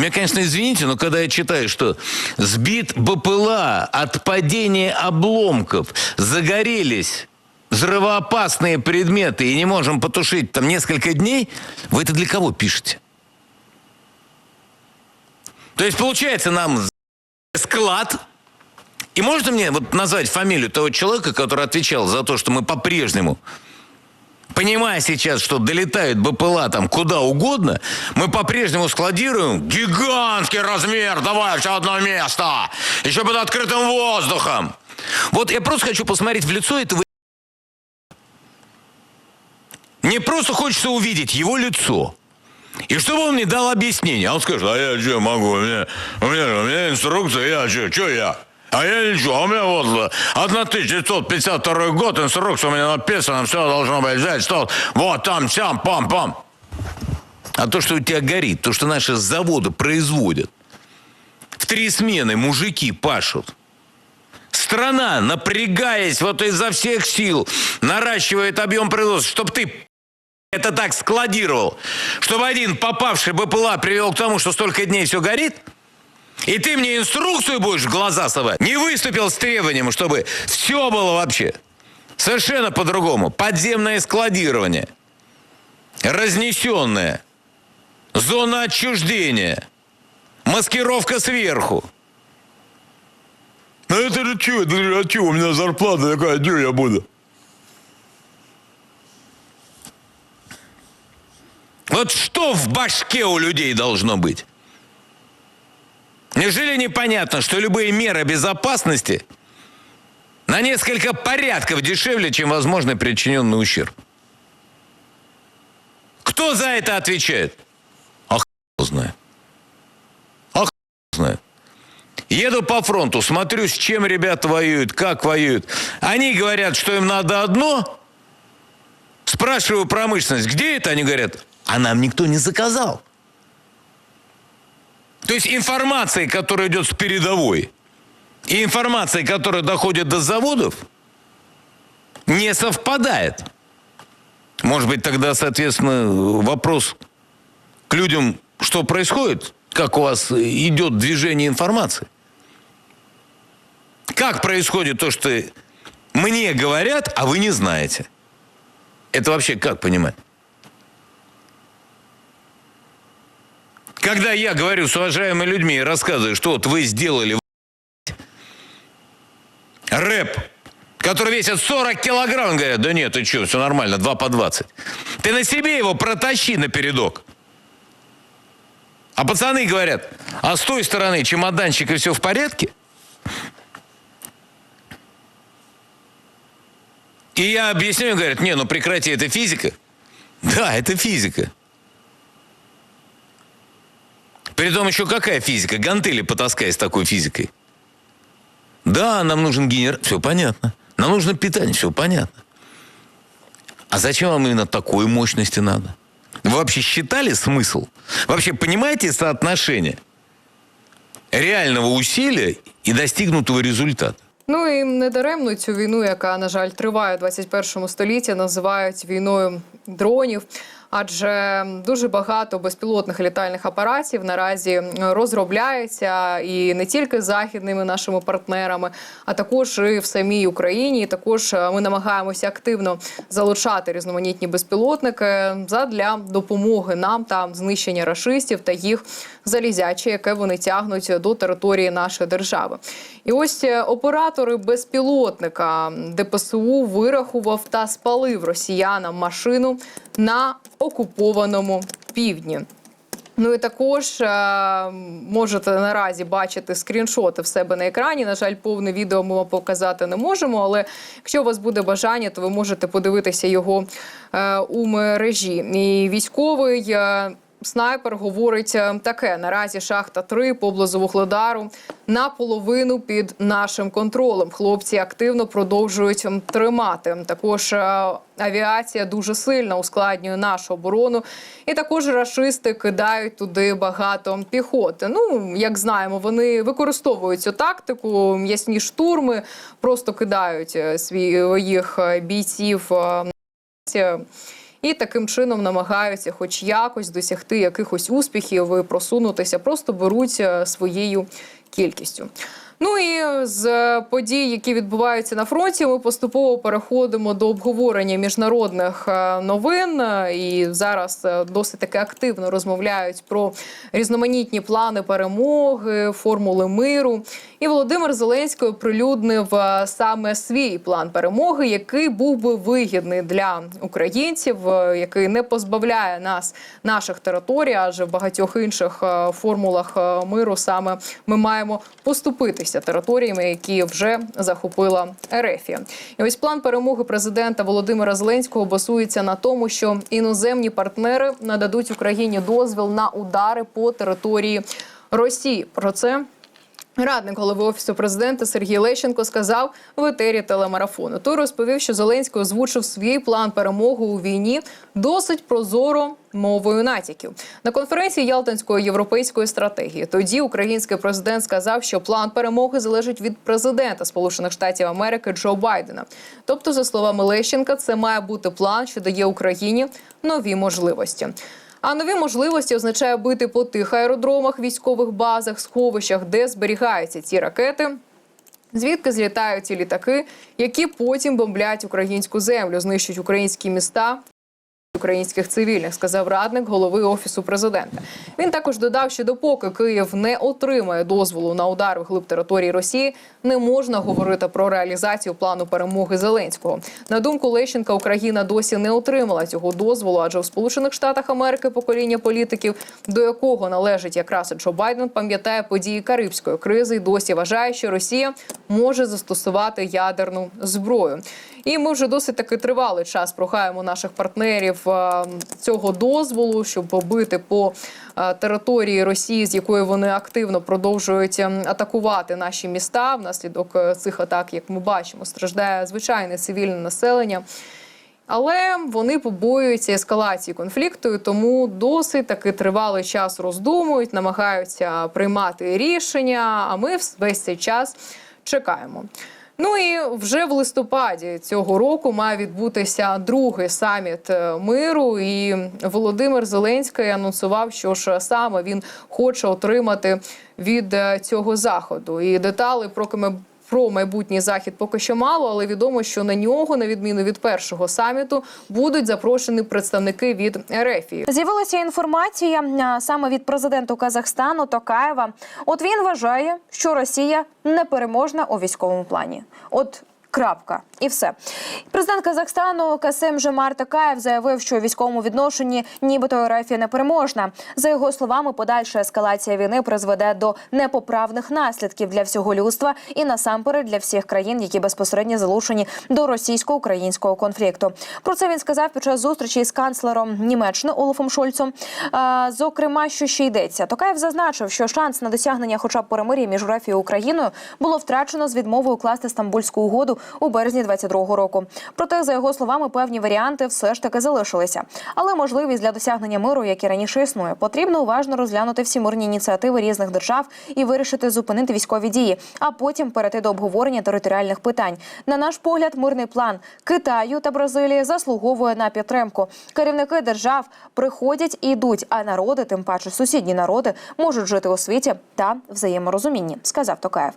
меня, конечно, извините, но когда я читаю, что сбит БПЛА от падения обломков, загорелись взрывоопасные предметы и не можем потушить там несколько дней, вы это для кого пишете? То есть, получается, нам склад и можете мне вот назвать фамилию того человека, который отвечал за то, что мы по-прежнему, понимая сейчас, что долетают БПЛА там куда угодно, мы по-прежнему складируем гигантский размер, давай все одно место, еще под открытым воздухом. Вот я просто хочу посмотреть в лицо этого мне просто хочется увидеть его лицо. И чтобы он мне дал объяснение. Он скажет, а я что могу? У меня, у меня, у меня инструкция, я что, что я? А я ничего, у меня вот 1952 год, инструкция у меня написана, все должно быть взять, что вот там, сям, пам-пам. А то, что у тебя горит, то, что наши заводы производят, в три смены мужики пашут. Страна, напрягаясь вот изо всех сил, наращивает объем производства, чтобы ты это так складировал, чтобы один попавший БПЛА привел к тому, что столько дней все горит, и ты мне инструкцию будешь в глаза совать, не выступил с требованием, чтобы все было вообще совершенно по-другому. Подземное складирование, разнесенное, зона отчуждения, маскировка сверху. Ну это же что, это же, а что, у меня зарплата такая, что я буду? Вот что в башке у людей должно быть? Неужели непонятно, что любые меры безопасности на несколько порядков дешевле, чем возможный причиненный ущерб? Кто за это отвечает? А хуй его знает. А хуй его знает. Еду по фронту, смотрю, с чем ребята воюют, как воюют. Они говорят, что им надо одно. Спрашиваю промышленность, где это? Они говорят, а нам никто не заказал. То есть информация, которая идет с передовой, и информация, которая доходит до заводов, не совпадает. Может быть, тогда, соответственно, вопрос к людям, что происходит, как у вас идет движение информации. Как происходит то, что мне говорят, а вы не знаете? Это вообще как понимать? Когда я говорю с уважаемыми людьми и рассказываю, что вот вы сделали рэп, который весит 40 килограмм, говорят, да нет, ты что, все нормально, 2 по 20. Ты на себе его протащи на передок. А пацаны говорят, а с той стороны чемоданчик и все в порядке? И я объясняю, говорят, не, ну прекрати, это физика. Да, это физика. Притом еще какая физика? Гантели потаскай с такой физикой. Да, нам нужен генератор. Все понятно. Нам нужно питание. Все понятно. А зачем вам именно такой мощности надо? Вы вообще считали смысл? Вообще понимаете соотношение реального усилия и достигнутого результата? Ну і недаремно цю війну, яка на жаль триває у 21 столітті, називають війною дронів. Адже дуже багато безпілотних літальних апаратів наразі розробляється і не тільки західними нашими партнерами, а також і в самій Україні. І також е, ми намагаємося активно залучати різноманітні безпілотники задля допомоги нам та знищення рашистів та їх залізяче, яке вони тягнуть до території нашої держави. І ось е, оператори безпілотника ДПСУ вирахував та спалив росіянам машину на окупованому півдні. Ну і також е, можете наразі бачити скріншоти в себе на екрані. На жаль, повне відео ми вам показати не можемо. Але якщо у вас буде бажання, то ви можете подивитися його е, у мережі. І військовий. Е, Снайпер говорить е, таке: наразі шахта 3 поблизу Вугледару наполовину під нашим контролем. Хлопці активно продовжують тримати. Також е, авіація дуже сильно ускладнює нашу оборону, і також рашисти кидають туди багато піхоти. Ну як знаємо, вони використовують цю тактику, м'ясні штурми, просто кидають е, своїх е, бійців. І таким чином намагаються, хоч якось, досягти якихось успіхів і просунутися, просто беруть своєю кількістю. Ну і з подій, які відбуваються на фронті, ми поступово переходимо до обговорення міжнародних е, новин. Е, І зараз е, досить таки активно розмовляють про різноманітні плани перемоги, формули миру. І Володимир Зеленський оприлюднив е, саме свій план перемоги, який був би вигідний для українців, е, який не позбавляє нас наших територій, адже в багатьох інших е, формулах е, миру саме ми маємо поступитися територіями, які вже захопила Ерефія. І ось план перемоги президента Володимира Зеленського базується на тому, що іноземні партнери нададуть Україні дозвіл на удари по території Росії. Про це Радник голови офісу президента Сергій Лещенко сказав в етері телемарафону. Той розповів, що Зеленський озвучив свій план перемоги у війні досить прозоро мовою натяків на конференції Ялтинської європейської стратегії. Тоді український президент сказав, що план перемоги залежить від президента Сполучених Штатів Америки Джо Байдена. Тобто, за словами Лещенка, це має бути план, що дає Україні нові можливості. А нові можливості означає бити по тих аеродромах, військових базах, сховищах, де зберігаються ці ракети. Звідки злітають ці літаки, які потім бомблять українську землю, знищують українські міста. Українських цивільних сказав радник голови офісу президента. Він також додав, що допоки Київ не отримає дозволу на удар в глиб території Росії, не можна говорити про реалізацію плану перемоги Зеленського. На думку Лещенка, Україна досі не отримала цього дозволу, адже в Сполучених Штатах Америки покоління політиків, до якого належить якраз Джо Байден, пам'ятає події Карибської кризи і досі вважає, що Росія може застосувати ядерну зброю. І ми вже досить таки тривалий час прохаємо наших партнерів е, цього дозволу, щоб бити по е, території Росії, з якої вони активно продовжують ем, атакувати наші міста. Внаслідок е, цих атак, як ми бачимо, страждає звичайне цивільне населення. Але вони побоюються ескалації конфлікту, тому досить таки тривалий час роздумують, намагаються приймати рішення. А ми весь цей час чекаємо. Ну і вже в листопаді цього року має відбутися другий саміт е, миру. І Володимир Зеленський анонсував, що ж саме він хоче отримати від е, цього заходу. І детали про про майбутній захід поки що мало, але відомо, що на нього, на відміну від першого саміту, будуть запрошені представники від Ерефії. З'явилася інформація саме від президента Казахстану Токаєва. От він вважає, що Росія непереможна у військовому плані. От крапка, і все. Президент Казахстану Касим Жемар Токаєв заявив, що у військовому відношенні нібито РФ є непереможна. За його словами, подальша ескалація війни призведе до непоправних наслідків для всього людства і насамперед для всіх країн, які безпосередньо залучені до російсько-українського конфлікту. Про це він сказав під час зустрічі з канцлером Німеччини Олафом Шольцом. Зокрема, що ще йдеться, Токаєв зазначив, що шанс на досягнення, хоча б перемир'я між РФ і Україною, було втрачено з відмовою укласти Стамбульську угоду у березні 22-го року. Проте, за його словами, певні варіанти все ж таки залишилися. Але можливість для досягнення миру, як і раніше існує, потрібно уважно розглянути всі мирні ініціативи різних держав і вирішити зупинити військові дії, а потім перейти до обговорення територіальних питань. На наш погляд, мирний план Китаю та Бразилії заслуговує на підтримку. Керівники держав приходять і йдуть, а народи, тим паче сусідні народи, можуть жити у світі та взаєморозумінні, сказав Токаєв.